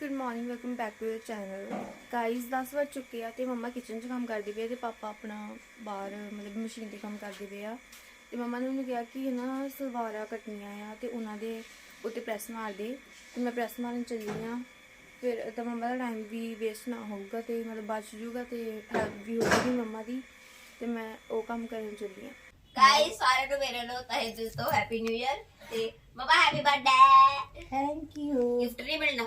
Good morning welcome back to the channel guys 10 ਵਜ ਚੁੱਕੇ ਆ ਤੇ ਮੰਮਾ ਕਿਚਨ 'ਚ ਕੰਮ ਕਰਦੇ ਪਏ ਆ ਤੇ ਪਾਪਾ ਆਪਣਾ ਬਾਹਰ ਮਤਲਬ ਮਸ਼ੀਨ ਤੇ ਕੰਮ ਕਰਦੇ ਪਏ ਆ ਤੇ ਮੰਮਾ ਨੇ ਮੈਨੂੰ ਕਿਹਾ ਕਿ ਨਾ ਸਲਵਾਰਾਂ ਕੱਟਣੀਆਂ ਆ ਤੇ ਉਹਨਾਂ ਦੇ ਉੱਤੇ ਪ੍ਰੈਸ ਮਾਰ ਦੇ ਤੇ ਮੈਂ ਪ੍ਰੈਸ ਮਾਰਨ ਚੱਲੀ ਆ ਫਿਰ ਤਾਂ ਮੰਮਾ ਦਾ ਟਾਈਮ ਵੀ ਵੇਸਟ ਨਾ ਹੋਊਗਾ ਤੇ ਮਤਲਬ ਬਚ ਜੂਗਾ ਤੇ ਹੈਲਪ ਵੀ ਹੋਊਗੀ ਮੰਮਾ ਦੀ ਤੇ ਮੈਂ ਉਹ ਕੰਮ ਕਰਨ ਚੱਲੀ ਆ ਗਾਇਸ ਸਾਰਿਆਂ ਨੂੰ ਮੇਰੇ ਨੂੰ ਤਹਿ ਦਿਲ ਤੋਂ ਹੈਪੀ ਨਿਊ ਇਅਰ ਤੇ ਮਮਾ happy birthday thank you gift ਨਹੀਂ ਮਿਲਣਾ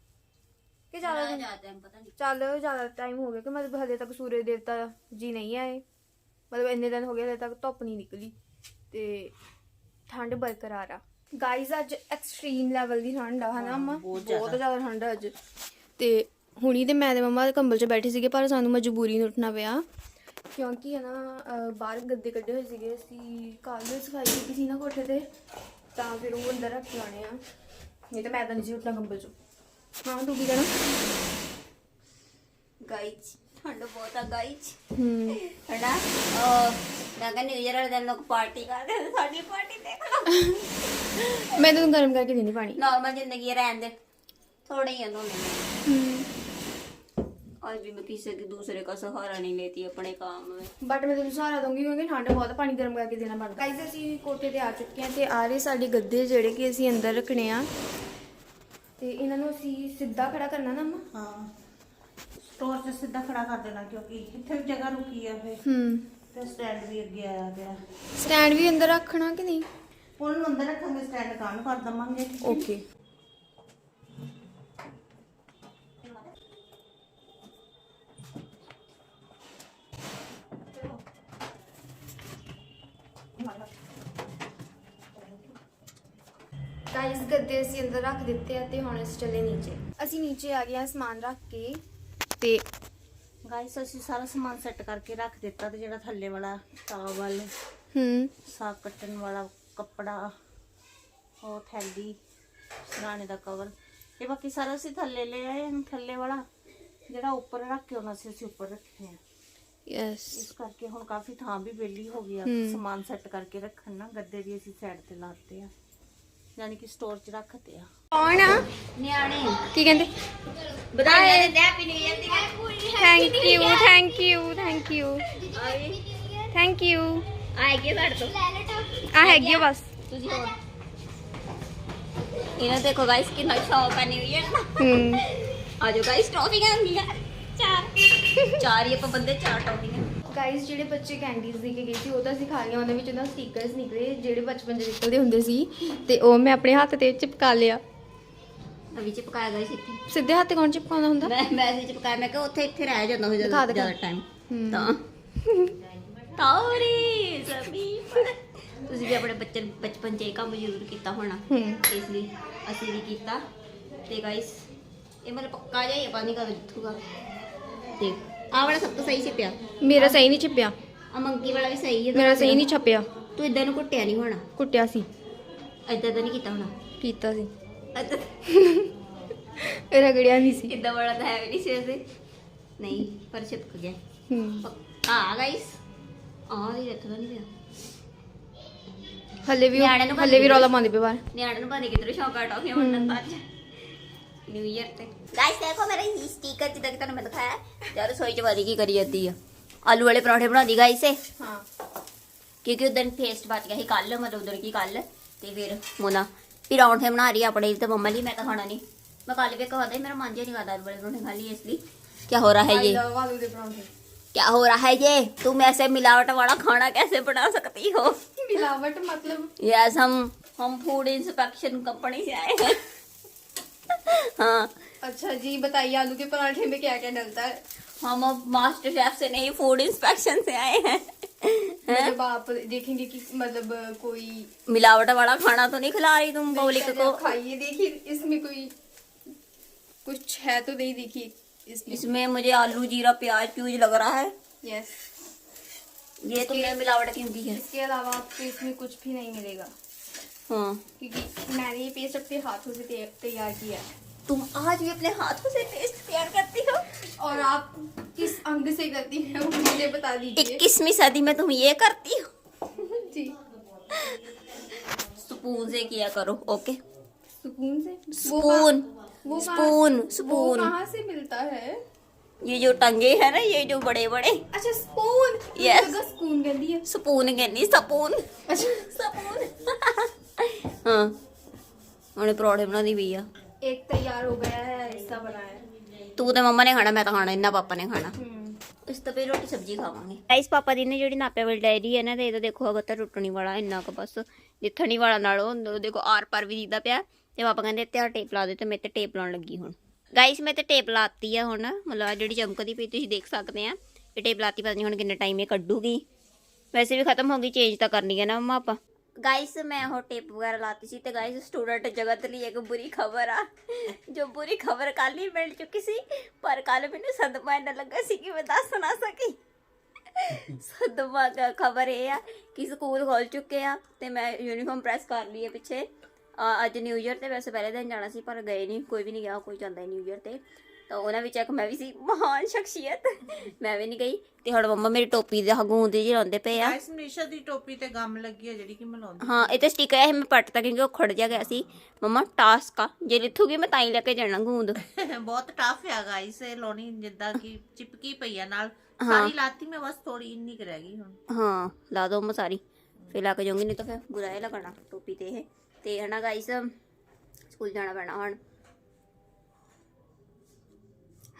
ਕਿ ਜ਼ਿਆਦਾ ਦਿਨ ਜ਼ਿਆਦਾ ਟਾਈਮ ਪਤਾ ਨਹੀਂ ਚੱਲ ਜ਼ਿਆਦਾ ਟਾਈਮ ਹੋ ਗਿਆ ਕਿ ਮਤਲਬ ਹਜੇ ਤੱਕ ਸੂਰਜ ਦੇਵਤਾ ਜੀ ਨਹੀਂ ਆਏ। ਮਤਲਬ ਇੰਨੇ ਦਿਨ ਹੋ ਗਏ ਹਜੇ ਤੱਕ ਧੁੱਪ ਨਹੀਂ ਨਿਕਲੀ ਤੇ ਠੰਡ ਬਰਕਰਾਰ ਆ। ਗਾਈਜ਼ ਅੱਜ ਐਕਸਟ੍ਰੀਮ ਲੈਵਲ ਦੀ ਠੰਡ ਆ ਹਨਾ ਮਮਾ ਬਹੁਤ ਜ਼ਿਆਦਾ। ਠੰਡ ਆ ਅੱਜ। ਤੇ ਹੁਣੀ ਤੇ ਮੈਂ ਤੇ ਮਮਾ ਕੰਬਲ 'ਚ ਬੈਠੇ ਸੀਗੇ ਪਰ ਸਾਨੂੰ ਮਜਬੂਰੀ ਨੂੰ ਉੱਠਣਾ ਪਿਆ। ਕਿਉਂਕਿ ਹੈ ਨਾ ਬਾਹਰ ਗੱਦੇ ਕੱਢੇ ਹੋਏ ਸੀਗੇ। ਅਸੀਂ ਕੱਲ ਸਫ਼ਾਈ ਕੀਤੀ ਸੀ ਨਾ ਕੋਠੇ ਤੇ ਤਾਂ ਫਿਰ ਉਹ ਅੰਦਰ ਰੱਖ ਲਾਣੇ ਆ। ਨਹੀਂ ਤਾਂ ਮੈਂ ਤਾਂ ਨਹੀਂ ਸੀ ਉੱਠਣਾ ਕੰਬਲ 'ਚ। ਹਾਂ ਤੂੰ ਕੀ ਕਹਿਣਾ गाइस ठंड बहुत है गाइस ਹੂੰ है ना और मैं कहनी न्यू ईयर वाले दिन लोग पार्टी करते हैं साडी पार्टी देखो ਮੈਂ ਤੈਨੂੰ ਗਰਮ ਕਰਕੇ ਦੇਣੀ ਪਾਣੀ नॉर्मल जिंदगी रहने दे थोड़े ही उन्होंने आज भी मैं किसी के दूसरे का सहारा नहीं लेती अपने काम में ਬਟ ਮੈਂ ਤੈਨੂੰ ਸਹਾਰਾ ਦੂੰਗੀ ਕਿਉਂਕਿ ਠੰਡ ਬਹੁਤ ਆ, ਪਾਣੀ ਗਰਮ ਕਰਕੇ ਦੇਣਾ ਪੜਦਾ ਗਾਈਜ਼ ਅਸੀਂ ਕੋਠੇ ਤੇ ਆ ਚੁੱਕੇ ਹਾਂ ਤੇ ਆ ਰਹੇ ਸਾਡੇ ਗੱਦੇ ਜਿਹੜੇ ਕਿ ਅਸੀਂ ਅੰਦਰ ਰੱਖਣੇ ਆ ਤੇ ਇਹਨਾਂ ਨੂੰ ਅਸੀਂ ਸਿੱਧਾ ਖੜਾ ਕਰਨਾ ਨਾ ਅੰਮਾ? ਹਾਂ। ਸਟੋਰ 'ਚ ਸਿੱਧਾ ਖੜਾ ਕਰ ਦੇਣਾ ਕਿਉਂਕਿ ਇੱਥੇ ਵੀ ਜਗ੍ਹਾ ਰੁਕੀ ਆ ਫੇ ਹੂੰ। ਤੇ ਸਟੈਂਡ ਵੀ ਅੱਗੇ ਆਇਆ ਪਿਆ। ਸਟੈਂਡ ਵੀ ਅੰਦਰ ਰੱਖਣਾ ਕਿ ਨਹੀਂ? ਉਹਨੂੰ ਅੰਦਰ ਰੱਖਾਂਗੇ ਸਟੈਂਡ ਕੰਮ ਕਰ ਦਵਾਂਗੇ? ਓਕੇ ਗਾਈਸ ਗੱਦੇ ਅਸੀਂ ਅੰਦਰ ਰੱਖ ਦਿੱਤੇ ਆ ਤੇ ਹੁਣ ਅਸੀਂ ਚੱਲੇ ਨੀਚੇ। ਅਸੀਂ ਨੀਚੇ ਆ ਗਏ ਆ ਸਮਾਨ ਰੱਖ ਕੇ ਤੇ ਗਾਇਸ ਅਸੀਂ ਸਾਰਾ ਸਮਾਨ ਸੈੱਟ ਕਰਕੇ ਰੱਖ ਦਿੱਤਾ ਤੇ ਜਿਹੜਾ ਥੱਲੇ ਵਾਲਾ ਟਾਵਲ ਹੂੰ। ਸਾਗ ਕੱਟਣ ਵਾਲਾ ਕੱਪੜਾ ਉਹ ਥੈਲੀ ਸਰਾਣੇ ਦਾ ਕਵਰ ਇਹ ਬਾਕੀ ਸਾਰਾ ਅਸੀਂ ਥੱਲੇ ਲੈ ਆਏ ਹਾਂ ਥੱਲੇ ਵਾਲਾ ਜਿਹੜਾ ਉੱਪਰ ਰੱਖ ਕੇ ਆਉਣਾ ਸੀ ਅਸੀਂ ਉੱਪਰ ਰੱਖਿਆ ਹੈ ਯੈਸ ਇਸ ਕਰਕੇ ਹੁਣ ਕਾਫੀ ਥਾਂ ਵੀ ਵਿਹਲੀ ਹੋ ਗਈ ਆ ਹੂੰ। ਸਮਾਨ ਸੈੱਟ ਕਰਕੇ ਰੱਖਣ ਨਾ ਗੱਦੇ ਵੀ ਅਸੀਂ ਸਾਈਡ ਤੇ ਲਾਤੇ ਆ। ਯਾਨੀ ਕਿ ਸਟੋਰ 'ਚ ਰੱਖਤੇ ਆ ਕੌਣ ਆ ਨਿਆਣੇ ਕੀ ਕਹਿੰਦੇ ਬਧਾਈ ਦੇ happy new year the thank you thank you thank you thank you ਆ ਹੈਗੀ ਸਾਡੇ ਤੋਂ ਆ ਹੈਗੀ ਬਸ ਤੁਸੀਂ ਹੋਰ ਇਹਨਾਂ ਦੇਖੋ ਗਾਇਸ ਕਿੰਨਾ ਸ਼ੌਕ ਆ ਨਿਊ ਇਅਰ ਹੂੰ ਆਜੋ ਗਾਇਸ ਟੌਫੀਆਂ ਹੁੰਦੀਆਂ ਚਾਰ ਚਾਰ ਹੀ ਆਪਾਂ ਬੰਦੇ ਚਾਰ ਟੌਫੀਆਂ ਗਾਈਸ ਜਿਹੜੇ ਬੱਚੇ ਕੈਂਡੀਜ਼ ਦੇ ਕੇ ਗਏ ਸੀ ਉਹ ਤਾਂ ਅਸੀਂ ਖਾ ਲਈਆਂ ਉਹਨਾਂ ਵਿੱਚ ਉਹਦਾ ਸਟickers ਨਿਕਲੇ ਜਿਹੜੇ ਬਚਪਨ 'ਚ ਨਿਕਲਦੇ ਹੁੰਦੇ ਸੀ। ਤੇ ਉਹ ਮੈਂ ਆਪਣੇ ਹੱਥ ਤੇ ਚਿਪਕਾ ਲਿਆ। ਅਭੀ ਚਿਪਕਾਇਆ ਗਾਇਸ ਇੱਥੇ। ਸਿੱਧੇ ਹੱਥ ਕੌਣ ਚਿਪਕਾਉਂਦਾ ਹੁੰਦਾ? ਮੈਂ ਮੈਸੇਜ ਚਿਪਕਾਇਆ ਮੈਂ ਕਿਹਾ ਉੱਥੇ ਇੱਥੇ ਰਹਿ ਜਾਂਦਾ ਹੋ ਦਿਖਾ, ਜਾਂਦਾ ਦਿਖਾ। ਜ਼ਿਆਦਾ ਟਾਈਮ। ਤਾਂ। ਤੌਰੀ ਜ਼ਮੀ ਤੁਸੀਂ ਵੀ ਆਪਣੇ ਬੱਚੇ ਬਚਪਨ 'ਚ ਇਹ ਕੰਮ ਜ਼ਰੂਰ ਕੀਤਾ ਹੋਣਾ। ਇਸ ਲਈ ਅਸੀਂ ਵੀ ਕੀਤਾ। ਤੇ ਗਾਇਸ ਇਹ ਮਤਲਬ ਪੱਕਾ ਜਿਹਾ ਹੀ ਆ, ਪਤਾ ਨਹੀਂ ਕਦੋਂ ਜਿੱਥੂਗਾ ਤੇ ਆਹ ਵਾਲਾ ਸਭ ਤੋਂ ਸਹੀ ਸੀ ਪਿਆ ਮੇਰਾ ਸਹੀ ਨਹੀਂ ਛਿਪਿਆ ਆ ਮੰਕੀ ਵਾਲਾ ਵੀ ਸਹੀ ਹੈ ਮੇਰਾ ਸਹੀ ਨਹੀਂ ਛਪਿਆ ਤੂੰ ਇਦਾਂ ਨੂੰ ਕੁੱਟਿਆ ਨਹੀਂ ਹੋਣਾ ਕੁੱਟਿਆ ਸੀ ਇਦਾਂ ਤਾਂ ਨਹੀਂ ਕੀਤਾ ਹੋਣਾ ਕੀਤਾ ਸੀ ਰਗੜਿਆ ਨਹੀਂ ਸੀ ਇਦਾਂ ਵਾਲਾ ਤਾਂ ਹੈ ਵੀ ਨਹੀਂ ਸੀ ਵੈਸੇ ਨਹੀਂ ਪਰ ਛਿਪਕ ਗਿਆ ਹੂੰ ਪੱਕਾ ਗਾਇਸ ਆਹ ਦੀ ਰੱਖ ਨਹੀਂ ਪਿਆ ਹੱਲੇ ਵੀ ਨਿਆਣਿਆਂ ਨੂੰ ਹੱਲੇ ਵੀ ਰੌਲਾ ਪਾਉਂਦੇ ਪਏ ਬਾਹਰ ਨਿਆਣੇ ਨੂੰ ਬਾਰੇ ਕਿਧਰ ਸ਼ੌਕ ਆ ਵੰਡਣ ਦਾ ਅੱਜ ਨਿਊ ਇਅਰ ਤੇ ਗਾਇਸ ਦੇਖੋ ਮੇਰਾ ਇਹ ਸਟicker ਜਿੱਦਾਂ ਕਿ ਤੁਹਾਨੂੰ ਮੈਂ ਦਿਖਾਇਆ ਯਾਰ ਰਸੋਈ ਚ ਵਾਰੀ ਕੀ ਕਰੀ ਜਾਂਦੀ ਆ ਆਲੂ ਵਾਲੇ ਪਰੌਂਠੇ ਬਣਾਉਂਦੀ ਗਾਇਸ ਇਹ ਹਾਂ ਕਿਉਂਕਿ ਉਦੋਂ ਫੇਸਟ ਬਚ ਗਿਆ ਸੀ ਕੱਲ ਮਤਲਬ ਉਦੋਂ ਕੀ ਕੱਲ ਤੇ ਫਿਰ ਮੋਨਾ ਪਰੌਂਠੇ ਬਣਾ ਰਹੀ ਆ ਆਪਣੇ ਲਈ ਤੇ ਮੰਮਾ ਲਈ ਮੈਂ ਤਾਂ ਖਾਣਾ ਨਹੀਂ ਮੈਂ ਕੱਲ ਵੀ ਕਹਾਦਾ ਮੇਰਾ ਮਨ ਜਿਹਾ ਨਹੀਂ ਕਰਦਾ ਆਲੂ ਵਾਲੇ ਪਰੌਂਠੇ ਖਾ ਲਈ ਇਸ ਲਈ ਕੀ ਹੋ रहा है ये ਆਲੂ ਦੇ ਪਰੌਂਠੇ क्या हो रहा है ये तुम ऐसे मिलावट वाला खाना कैसे बना सकती हो ਮਿਲਾਵਟ मतलब यस हम हम फूड इंस्पेक्शन कंपनी से आए हैं हाँ। अच्छा जी बताइए आलू के पराठे में क्या क्या डलता है? हम अब मास्टर शेफ से नहीं फ़ूड इंस्पेक्शन से आए हैं? जब आप देखेंगे कि मतलब कोई मिलावट वाला खाना तो नहीं खिला रही तुम पब्लिक को। खाइए देखिए इसमें कोई कुछ है तो नहीं देखिए इसमें। इसमें मुझे आलू जीरा प्याज प्यूज लग रहा है। यस। ये तुमने मिलावट क्यों की है। इसके अलावा आपको इसमें कुछ भी नहीं मिलेगा। हाँ। क्योंकि मैंने ये पेस्ट अपने हाथों से तैयार किया है। तुम आज भी अपने हाथों से पेस्ट तैयार करती हो? और आप किस अंग से करती हैं वो मुझे बता दीजिए। इक्कीसवीं सदी में तुम ये करती हो? जी। स्पून से किया करो ओके? सुकून से? स्पून वो स्पून स्पून कहाँ से मिलता है? ये जो टंगे है ना ये जो बड़े बड़े अच्छा स्पून Yes. स्पून कहती है। स्पून कहनी स्पून अच्छा। स्पून हाँ ਉਹਨੇ ਪਰੌਂਠੇ ਬਣਾਉਂਦੀ ਪਈ ਆ एक तैयार हो गया है ऐसा बना है ਤੂੰ ਤੇ ਮੰਮਾ ਨੇ ਖਾਣਾ ਮੈਂ ਤਾਂ ਖਾਣਾ ਇੰਨਾ ਪਾਪਾ ਨੇ ਖਾਣਾ हम्म ਇਸ ਤੋਂ ਪਹਿਲਾਂ ਰੋਟੀ ਸਬਜ਼ੀ ਖਾਵਾਂਗੇ ਗਾਇਸ ਪਾਪਾ ਦੀ ਨੇ ਜਿਹੜੀ ਨਾਪੇ ਵਾਲੀ ਡਾਇਰੀ ਹੈ ਨਾ ਤੇ ਇਹ ਤਾਂ ਦੇਖੋ ਅਗਰ ਤਾਂ ਟੁੱਟਣੀ ਵਾਲਾ ਇੰਨਾ ਕੁ ਬਸ ਜਿੱਥਣੀ ਵਾਲਾ ਨਾਲੋਂ ਉਹ ਦੇਖੋ ਆਰ ਪਰ ਵੀ ਦੀਦਾ ਪਿਆ ਤੇ ਪਾਪਾ ਕਹਿੰਦੇ ਤੇ ਆ ਟੇਪ ਲਾ ਦੇ ਤੇ ਮੈਂ ਤੇ ਟੇਪ ਲਾਉਣ ਲੱਗੀ ਹੁਣ ਗਾਇਸ ਮੈਂ ਤੇ ਟੇਪ ਲਾਤੀ ਆ ਹੁਣ ਮਤਲਬ ਆਹ ਜਿਹੜੀ ਚਮਕਦੀ ਪਈ ਤੁਸੀਂ ਦੇਖ ਸਕਦੇ ਆ ਇਹ ਟੇਪ ਲਾਤੀ ਪਤਾ ਨਹੀਂ ਹੁਣ ਕਿੰਨਾ ਟਾਈਮ ਇਹ ਕੱਢੂਗੀ ਵੈਸੇ ਵੀ ਖਤਮ ਹੋ ਗਈ ਚੇਂਜ ਤਾਂ ਕਰਨੀ ਹੈ ਨਾ ਮੰਮਾ ਆਪਾਂ ਗਾਇਸ ਮੈਂ ਉਹ ਟੇਪ ਵਗੈਰਾ ਲਾਤੀ ਸੀ ਤੇ ਗਾਇਸ ਸਟੂਡੈਂਟ ਜਗਤ ਲਈ ਇੱਕ ਬੁਰੀ ਖਬਰ ਆ। ਜੋ ਬੁਰੀ ਖਬਰ ਕੱਲ ਹੀ ਮਿਲ ਚੁੱਕੀ ਸੀ, ਪਰ ਕੱਲ ਮੈਨੂੰ ਸਦਮਾ ਇੰਨਾ ਲੱਗਾ ਸੀ ਕਿ ਮੈਂ ਦੱਸ ਨਾ ਸਕੀ। ਸਦਮਾ ਦਾ ਖਬਰ ਇਹ ਆ ਕਿ ਸਕੂਲ ਖੁੱਲ ਚੁੱਕੇ ਆ ਤੇ ਮੈਂ ਯੂਨੀਫਾਰਮ ਪ੍ਰੈਸ ਕਰ ਲਈ ਹੈ ਪਿੱਛੇ। ਅੱਜ ਨਿਊ ਇਅਰ ਤੇ ਵੈਸੇ ਪਹਿਲੇ ਦਿਨ ਜਾਣਾ ਸੀ, ਪਰ ਗਏ ਨਹੀਂ, ਕੋਈ ਵੀ ਨਹੀਂ ਗਿਆ, ਕੋਈ ਜਾਂਦਾ ਨਿਊ ਇਅਰ ਤੇ। ਤਾਂ ਉਹਨਾਂ ਵਿੱਚ ਇੱਕ ਮੈਂ ਵੀ ਸੀ ਮਹਾਨ ਸ਼ਖਸੀਅਤ। ਮੈਂ ਵੀ ਨਹੀਂ ਗਈ ਤੇ ਹੁਣ ਮੰਮਾ ਮੇਰੀ ਟੋਪੀ ਦੇ ਹਗੂੰ ਦੀ ਜੀ ਲਾਉਂਦੇ ਪਏ ਆ। ਗਾਇਸ ਮਨੀਸ਼ਾ ਦੀ ਟੋਪੀ ਤੇ ਗਮ ਲੱਗੀ ਹੈ ਜਿਹੜੀ ਕਿ ਮੈਂ ਲਾਉਂਦੀ ਹਾਂ ਇਹ ਤੇ ਸਟicker ਹੈ ਮੈਂ ਪੱਟਤਾ ਕਿਉਂਕਿ ਉਹ ਖੜ ਜਾ ਗਿਆ ਸੀ। ਮੰਮਾ ਟਾਸਕ ਆ ਜੇ ਲਿਥੂਗੀ ਮੈਂ ਤਾਂ ਹੀ ਲੈ ਕੇ ਜਾਣਾ ਗੂੰਦ ਬਹੁਤ ਟਫ ਆ ਗਾਇਸ ਇਹ ਲਾਉਣੀ ਜਿੱਦਾਂ ਕਿ ਚਿਪਕੀ ਪਈ ਆ ਨਾਲ। ਸਾਰੀ ਲਾਤੀ ਮੈਂ ਬਸ ਥੋੜੀ ਇੰਨੀ ਕੁ ਰਹਿ ਗਈ ਹੁਣ। ਹਾਂ ਲਾ ਦੋ ਮੈਂ ਸਾਰੀ। ਫਿਰ ਲਾ ਕੇ ਜਾਊਂਗੀ ਨਹੀਂ ਤਾਂ ਫਿਰ ਬੁਰਾ ਹੀ ਲੱਗਣਾ ਟੋਪੀ ਤੇ ਇਹ। ਤੇ ਹਨਾ ਗਾਈਸ ਸਕੂਲ ਜਾਣਾ ਪੈਣਾ ਹੁਣ।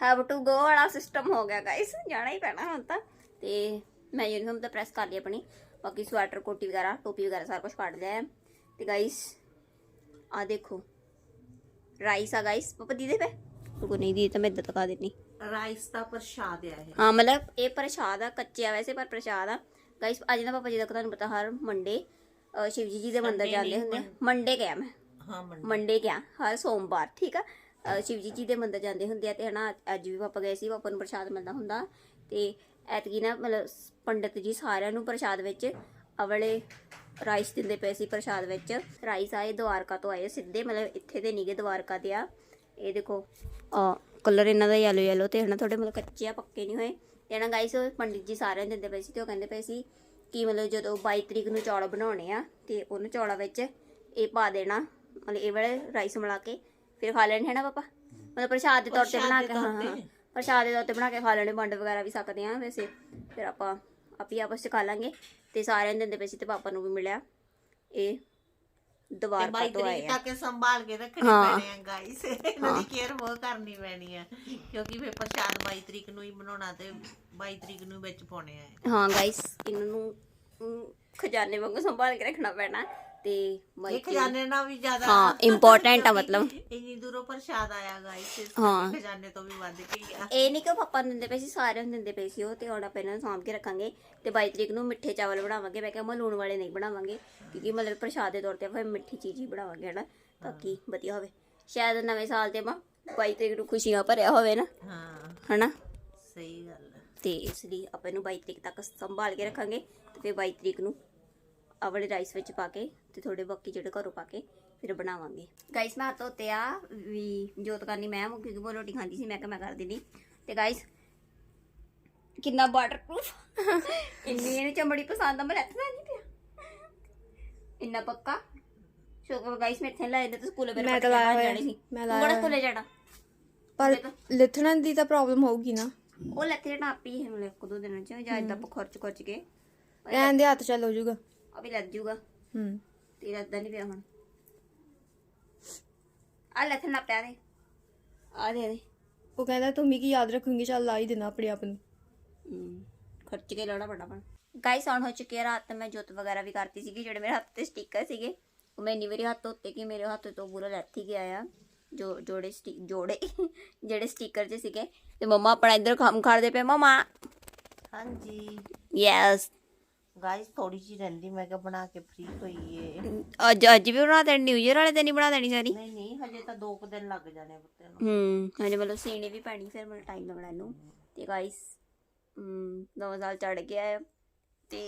ਹੈਵ ਟੂ ਗੋ ਵਾਲਾ ਸਿਸਟਮ ਹੋ ਗਿਆ ਗਾਈਸ ਜਾਣਾ ਹੀ ਪੈਣਾ ਹੁਣ ਤਾਂ। ਤੇ ਮੈਂ ਯੂਨੀਫਾਰਮ ਤਾਂ ਪ੍ਰੈਸ ਕਰ ਲਈ ਆਪਣੀ। ਬਾਕੀ ਸਵੈਟਰ ਕੋਟੀ ਵਗੈਰਾ ਟੋਪੀ ਵਗੈਰਾ ਸਾਰਾ ਕੁਝ ਕੱਢ ਲਿਆ। ਤੇ ਗਾਈਸ ਆ ਦੇਖੋ। ਰਾਈਸ ਆ ਗਾਈਸ ਪਾਪਾ ਦੀਦੇ ਪੇ ਕੋ ਨਹੀਂ ਦੀ ਤਾਂ ਮੈਂ ਇੱਦਾਂ ਤਕਾ ਦੇਣੀ ਰਾਈਸ ਦਾ ਪ੍ਰਸ਼ਾਦ ਆ ਇਹ। ਹਾਂ ਮਤਲਬ ਇਹ ਪ੍ਰਸ਼ਾਦ ਆ ਕੱਚੇ ਆ ਵੈਸੇ ਪਰ ਪ੍ਰਸ਼ਾਦ ਆ। ਗਾਇਸ ਅੱਜ ਨਾ ਪਾਪਾ ਜੀ ਦਾ ਤੁਹਾਨੂੰ ਪਤਾ ਹਰ ਮੰਡੇ ਸ਼ਿਵ ਜੀ ਜੀ ਦੇ ਮੰਦਿਰ ਜਾਂਦੇ ਹੁੰਦੇ ਮੰਡੇ ਗਿਆ ਮੈਂ। ਹਾਂ ਮੰਡੀ ਗਿਆ ਹਰ ਸੋਮਵਾਰ ਠੀਕ ਆ? ਸ਼ਿਵ ਜੀ ਜੀ ਦੇ ਮੰਦਰ ਜਾਂਦੇ ਹੁੰਦੇ ਆ ਤੇ ਹਨਾ, ਅੱਜ ਵੀ ਪਾਪਾ ਗਏ ਸੀ, ਪਾਪਾ ਨੂੰ ਪ੍ਰਸ਼ਾਦ ਮਿਲਦਾ ਹੁੰਦਾ। ਤੇ ਐਤਕੀ ਨਾ ਮਤਲਬ ਸ- ਪੰਡਿਤ ਜੀ ਸਾਰਿਆਂ ਨੂੰ ਪ੍ਰਸ਼ਾਦ ਵਿੱਚ ਅਵਲੇ ਰਾਈਸ ਦਿੰਦੇ ਪਏ ਸੀ ਪ੍ਰਸ਼ਾਦ ਵਿੱਚ। ਰਾਈਸ ਆਏ ਦਵਾਰਕਾ ਤੋਂ ਆਏ ਸਿੱਧੇ, ਮਤਲਬ ਇੱਥੇ ਦੇ ਨੀਗੇ ਦਵਾਰਕਾ ਦੇ ਆ। ਇਹ ਦੇਖੋ, ਆ ਕਲਰ ਇਹਨਾਂ ਦਾ ਯੈਲੋ ਯੈਲੋ ਤੇ ਹਨਾ ਥੋੜੇ ਮਤਲਬ ਕੱਚੇ ਆ, ਪੱਕੇ ਨਹੀਂ ਹੋਏ। ਤੇ ਨਾ ਗਾਈਸ ਪੰਡਿਤ ਜੀ ਸਾਰਿਆਂ ਨੂੰ ਦਿੰਦੇ ਪਏ ਸੀ ਤੇ ਉਹ ਕਹਿੰਦੇ ਪਏ ਸੀ ਕਿ ਮਤਲਬ ਜਦੋਂ 22 ਤਰੀਕ ਨੂੰ ਚੌਲ ਬਣਾਉਣੇ ਆ, ਤੇ ਉਹਨਾਂ ਚੌਲਾਂ ਵਿੱਚ ਇਹ ਪਾ ਦੇਣਾ। ਮਤਲਬ ਇਹ ਵਾਲੇ ਰਾਈਸ ਮਿਲਾ ਕੇ। ਫਿਰ ਖਾ ਲੈਣੇ ਹੈ ਨਾ ਪਾਪਾ? ਮਤਲਬ ਪ੍ਰਸ਼ਾਦ ਦੇ ਤੌਰ ਤੇ ਬਣਾ ਕੇ ਹਾਂ ਹਾਂ। ਪ੍ਰਸ਼ਾਦ ਦੇ ਤੌਰ ਤੇ ਬਣਾ ਕੇ ਖਾ ਲੈਣੇ ਵੰਡ ਵਗੈਰਾ ਵੀ ਸਕਦੇ ਆ ਵੈਸੇ। ਫਿਰ ਆਪਾਂ ਆਪੀ ਆਪਸ ਚ ਖਾ ਲਾਂਗੇ। ਤੇ ਸਾਰਿਆਂ ਨੂੰ ਦਿੰਦੇ ਪਏ ਸੀ ਤੇ ਪਾਪਾ ਨੂੰ ਵੀ ਮਿਲਿਆ ਇਹ ਦਵਾਰਕਾ 22 ਤੋਂ ਆਏ ਤਰੀਕ ਆ। ਤੱਕ ਇਹ ਸੰਭਾਲ ਕੇ ਰੱਖਣੇ ਹਾਂ। ਪੈਣੇ ਆ ਗਾਇਸ ਇਹਨਾਂ ਦੀ ਕੇਅਰ ਬਹੁਤ ਕਰਨੀ ਪੈਣੀ ਆ। ਕਿਉਂਕਿ ਫਿਰ ਪ੍ਰਸ਼ਾਦ 22 ਤਰੀਕ ਨੂੰ ਹੀ ਬਣਾਉਣਾ ਤੇ 22 ਤਰੀਕ ਨੂੰ ਵਿੱਚ ਪਾਉਣੇ ਆ। ਹਾਂ ਗਾਇਸ ਇਹਨਾਂ ਨੂੰ ਅਮ, ਖਜ਼ਾਨੇ ਵਾਂਗੂ ਸੰਭਾਲ ਕੇ ਰੱਖਣਾ ਪੈਣਾ। ਤੇ ਇਹ ਬਾਈਕ ਖਜ਼ਾਨੇ ਨਾਲ ਵੀ ਜ਼ਿਆਦਾ ਹਾਂ, important ਆ ਮਤਲਬ। ਇੰਨੀ ਦੂਰੋਂ ਪ੍ਰਸ਼ਾਦ ਆਇਆ ਗਾਇਸ ਇਸ ਹਾਂ। ਖਜ਼ਾਨੇ ਤੋਂ ਵੀ ਵੱਧ ਕੇ ਹੀ ਆ। ਇਹ ਨਹੀਂ ਕਿ ਪਾਪਾ ਨੂੰ ਦਿੰਦੇ ਪਏ ਸੀ ਸਾਰਿਆਂ ਨੂੰ ਦਿੰਦੇ ਪਏ ਸੀ ਉਹ ਤੇ ਹੁਣ ਆਪਾਂ ਇਹਨਾਂ ਨੂੰ ਸਾਂਭ ਕੇ ਰੱਖਾਂਗੇ ਤੇ 22 ਤਰੀਕ ਨੂੰ ਮਿੱਠੇ ਚਾਵਲ ਬਣਾਵਾਂਗੇ ਮੈਂ ਕਿਹਾ ਮੈਂ ਲੂਣ ਵਾਲੇ ਨਹੀਂ ਬਣਾਵਾਂਗੇ ਕਿਉਂਕਿ ਮਤਲਬ ਪ੍ਰਸ਼ਾਦ ਦੇ ਤੌਰ ਤੇ ਆਪਾਂ ਮਿੱਠੀ ਚੀਜ਼ ਹੀ ਬਣਾਵਾਂਗੇ ਹਨਾ? ਤਾਂ ਕਿ ਵਧੀਆ ਹੋਵੇ। ਸ਼ਾਇਦ ਨਵੇਂ ਸਾਲ ਤੇ ਆਪਾਂ 22 ਤਰੀਕ ਨੂੰ ਖੁਸ਼ੀਆਂ ਭਰਿਆ ਹੋਵੇ ਨਾ ਹਾਂ। ਹਨਾ? ਸਹੀ ਗੱਲ ਆ। ਤੇ ਇਸ ਲਈ ਆਪਾਂ ਇਹਨੂੰ 22 ਤਰੀਕ ਤੱਕ ਸੰਭਾਲ ਕੇ ਰੱਖਾਂਗੇ ਤੇ ਫਿਰ 22 ਤਰੀਕ ਨੂੰ ਆਹ ਵਾਲੇ ਰਾਈਸ ਵਿੱਚ ਪਾ ਕੇ ਤੇ ਥੋੜੇ ਬਾਕੀ ਜਿਹੜੇ ਘਰੋਂ ਪਾ ਕੇ ਫਿਰ ਬਣਾਵਾਂਗੇ। ਗਾਈਸ ਮੈਂ ਹੱਥ ਧੋਤੇ ਆ ਵੀ ਜੋਤ ਕਰਨੀ ਮੈਂ ਕਿਉਂਕਿ ਉਹ ਰੋਟੀ ਖਾਂਦੀ ਸੀ ਮੈਂ ਕਿਹਾ ਮੈਂ ਕਰ ਦਿੰਦੀ ਤੇ ਗਾਈਸ ਕਿੰਨਾ ਵਾਟਰਪ੍ਰੂਫ ਇੰਨੀ ਇਹਨੂੰ ਚਮੜੀ ਪਸੰਦ ਆ ਮੈਂ ਲੈਤਾ ਨਹੀਂ ਪਿਆ। ਇੰਨਾ ਪੱਕਾ। ਸ਼ੁਕਰ ਗਾਈਸ ਮੈਂ ਇੱਥੇ ਲੈ ਜਾਂਦੇ ਤੇ ਸਕੂਲੇ ਮੇਰੇ ਮੈਂ ਤਾਂ ਲਾਇਆ ਹੋਇਆ। ਜਾਣੀ ਸੀ। ਮੈਂ ਲਾਇਆ ਹੋਇਆ। ਸਕੂਲੇ ਜਾਣਾ? ਪਰ ਲਿਥਣ ਦੀ ਤਾਂ ਪ੍ਰੋਬਲਮ ਹੋਊਗੀ ਨਾ। ਉਹ ਲੱਥੇ ਨਾਪੀ ਹੈ ਮਤਲਬ ਇੱਕ ਦੋ ਦਿਨਾਂ ਚ ਜਾਂ ਇਦਾਂ ਖਰਚ ਖਰਚ ਕੇ। ਰਹਿਣ ਦੇ ਹੱਥ ਚੱਲ ਹੋ ਜਾਊਗਾ। ਅਭੀ ਲੱਗ ਜੂਗਾ। ਹੂੰ। ਤੇਰਾ ਇਦਾਂ ਨਹੀਂ ਪਿਆ ਹੁਣ। ਆ ਲੱਥੇ ਨਾ ਪਿਆ ਦੇ। ਆ ਦੇ ਦੇ। ਉਹ ਕਹਿੰਦਾ ਤੂੰ ਕੀ ਯਾਦ ਰੱਖੂਗੀ ਚੱਲ ਲਾ ਹੀ ਦੇਣਾ ਆਪਣੇ ਆਪ ਨੂੰ। ਹਮ, ਖਰਚ ਕੇ ਲਾਉਣਾ ਪੜਾ ਪਣ ਗਾਈਸ ਆਨ ਹੋ ਚੁੱਕੀ ਹੈ ਰਾਤ ਤੇ ਮੈਂ ਜੋਤ ਵਗੈਰਾ ਵੀ ਕਰਤੀ ਸੀਗੀ ਜਿਹੜੇ ਮੇਰੇ ਹੱਥ ਤੇ ਸਟicker ਸੀਗੇ। ਉਹ ਮੈਂ ਇੰਨੀ ਵਾਰੀ ਹੱਥ ਧੋਤੇ ਕਿ ਮੇਰੇ ਹੱਥ ਤੋਂ ਪੂਰਾ ਲੱਥ ਹੀ ਗਿਆ ਆ। ਜੋ ਜੋੜੇ ਜੋੜੇ ਜਿਹੜੇ ਸਟicker ਜੇ ਸੀਗੇ। ਤੇ ਮੰਮਾ ਆਪਣਾ ਇੱਧਰ ਕੰਮ ਕਰਦੇ ਪਏ ਮਮਾ। ਹਾਂਜੀ। ਯੈਸ ਗਾਇਸ ਥੋੜੀ ਜੀ ਰਹਿੰਦੀ ਮੈਂ ਕਿਹਾ ਬਣਾ ਕੇ ਫ੍ਰੀ ਹੋਈ ਅੱਜ ਅੱਜ ਵੀ ਬਣਾ ਦੇਣੀ ਨਿਊ ਇਅਰ ਵਾਲੇ ਦਿਨ ਹੀ ਬਣਾ ਦੇਣੀ ਸਾਰੀ? ਨਹੀਂ ਨਹੀਂ ਹਜੇ ਤਾਂ 2 ਕੁ ਦਿਨ ਲੱਗ ਜਾਣੇ ਪੁੱਤੇ ਨੂੰ। ਹੂੰ ਹਜੇ ਮਤਲਬ ਸੀਣੀ ਵੀ ਪੈਣੀ ਫਿਰ ਮੈਨੂੰ ਟਾਈਮ ਲੱਗਣਾ ਇਹਨੂੰ ਤੇ ਗਾਇਸ ਹਮ ਨਵਾਂ ਸਾਲ ਚੜ ਗਿਆ ਹੈ ਤੇ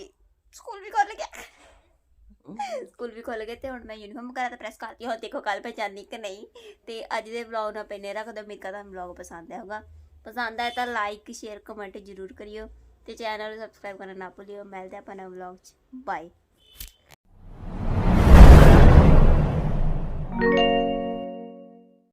ਸਕੂਲ ਵੀ ਖੁੱਲ ਗਿਆ। ਸਕੂਲ ਵੀ ਖੁੱਲ ਗਏ ਤੇ ਹੁਣ ਮੈਂ ਯੂਨੀਫਾਰਮ ਵਗੈਰਾ ਤਾਂ ਪ੍ਰੈਸ ਕਰਤੀ ਹਾਂ ਦੇਖੋ ਕੱਲ ਪਹਿਚਾਨੀ ਕਿ ਨਹੀਂ। ਤੇ ਅੱਜ ਦੇ ਵਲੌਗ ਨੂੰ ਆਪਾਂ ਰੱਖਦੇ ਮੇਰੇ ਕਾ ਵਲੌਗ ਪਸੰਦ ਆਇਆ ਹੋਗਾ ਪਸੰਦ ਆਇਆ ਤਾਂ ਲਾਈਕ ਸ਼ੇਅਰ ਕਮੈਂਟ ਜ਼ਰੂਰ ਕਰਿਓ। ਤੇ ਚੈਨਲ ਨੂੰ ਸਬਸਕ੍ਰਾਈਬ ਕਰਨਾ ਨਾ ਭੁੱਲਿਓ। ਮਿਲਦੇ ਆਪਾਂ ਨਵੇਂ ਵਲੌਗ 'ਚ। ਬਾਏ